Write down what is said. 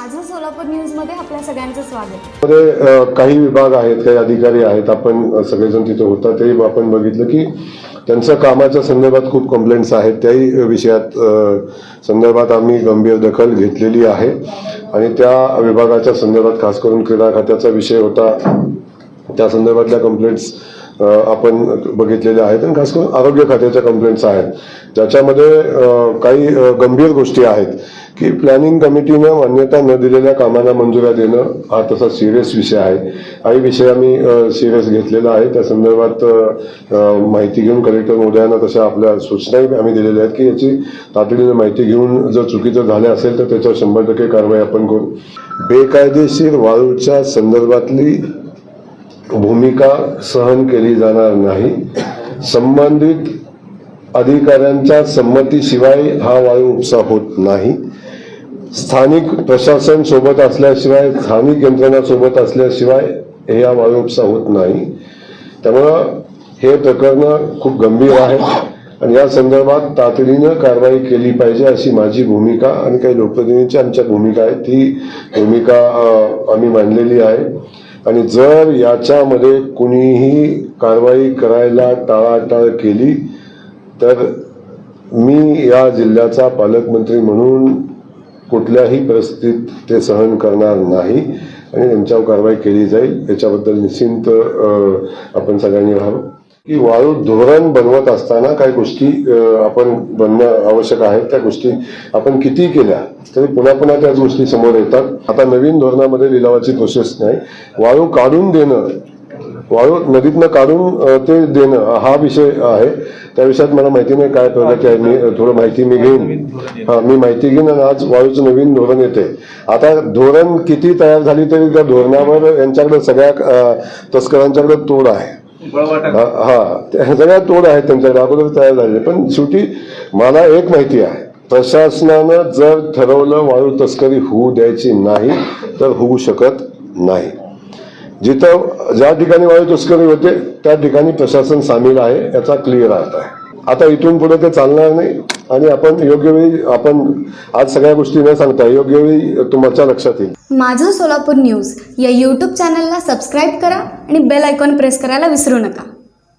माझं सोलापूर न्यूजमध्ये आपल्या सगळ्यांचं स्वागत. मध्ये काही विभाग आहेत काही अधिकारी आहेत आपण सगळेजण तिथे होता तेही आपण बघितलं की त्यांच्या कामाच्या संदर्भात खूप कंप्लेंट्स आहेत. त्याही विषयात संदर्भात आम्ही गंभीर दखल घेतलेली आहे. आणि त्या विभागाच्या संदर्भात खास करून क्रीडा खात्याचा विषय होता त्या संदर्भातल्या कंप्लेंट्स आपण बघितलेल्या आहेत आणि खास करून आरोग्य खात्याच्या कंप्लेंट्स आहेत. ज्याच्यामध्ये काही गंभीर गोष्टी आहेत की प्लॅनिंग कमिटीनं मान्यता न दिलेल्या कामांना मंजुऱ्या देणं हा तसा सिरियस विषय आहे. काही विषय आम्ही सिरियस घेतलेला आहे. त्या संदर्भात माहिती घेऊन कलेक्टर महोदयांना तशा आपल्या सूचनाही आम्ही दिलेल्या आहेत की याची तातडीने माहिती घेऊन जर चुकीचं झालं असेल तर त्याच्यावर शंभर टक्के कारवाई आपण करू. बेकायदेशीर वाळूच्या संदर्भातली भूमिका सहन केली जाणार नाही. संबंधित अधिकाऱ्यांच्या संमतीशिवाय हा वायू उपसा होत नाही. स्थानिक प्रशासन सोबत असल्याशिवाय स्थानिक यंत्रणा सोबत असल्याशिवाय हे हा वायू उपसा होत नाही. त्यामुळं हे प्रकरण खूप गंभीर आहे आणि या संदर्भात तातडीनं कारवाई केली पाहिजे अशी माझी भूमिका आणि काही लोकप्रतिनिधींची आमच्या भूमिका आहे ती भूमिका आम्ही मांडलेली आहे. आणि जर याच्यामध्ये कुणीही कारवाई करायला टाळाटाळ केली तर मी या जिल्ह्याचा पालकमंत्री म्हणून कुठल्याही परिस्थितीत ते सहन करणार नाही. आणि त्यांच्यावर कारवाई केली जाईल. याच्याबद्दल निश्चिंत आपण सगळ्यांनी राहावं. की वाळू धोरण बनवत असताना काही गोष्टी आपण बनणं आवश्यक आहे त्या गोष्टी आपण किती केल्या तरी पुन्हा पुन्हा त्याच गोष्टी समोर येतात. आता नवीन धोरणामध्ये लिलावाची प्रोसेस नाही. वाळू काढून देणं वाळू नदीतनं काढून ते देणं हा विषय आहे. त्या विषयात मला माहिती नाही काय प्रगती आहे मी थोडं माहिती मी घेईन. हा मी माहिती घेईन आणि आज वाळूचं नवीन धोरण येते. आता धोरण किती तयार झाली तरी त्या धोरणावर यांच्याकडे सगळ्या तस्करांच्याकडे तोड आहे. हा त्या सगळ्या तोड आहेत त्यांच्याकडे अगोदर तयार झालेले. पण शेवटी मला एक माहिती आहे. प्रशासनानं जर ठरवलं वाळू तस्करी होऊ द्यायची नाही तर होऊ शकत नाही. जिथं ज्या ठिकाणी वाळू तस्करी होते त्या ठिकाणी प्रशासन सामील आहे याचा क्लिअर अर्थ आहे. आता इथून पुढे ते चालणार नाही. आणि आपण योग्य वेळी आपण आज सगळ्या गोष्टी न सांगता योग्य वेळी तुमच्या लक्षात येईल. माझं सोलापूर न्यूज या यूट्यूब चॅनलला सबस्क्राईब करा आणि बेल आयकॉन प्रेस करायला विसरू नका.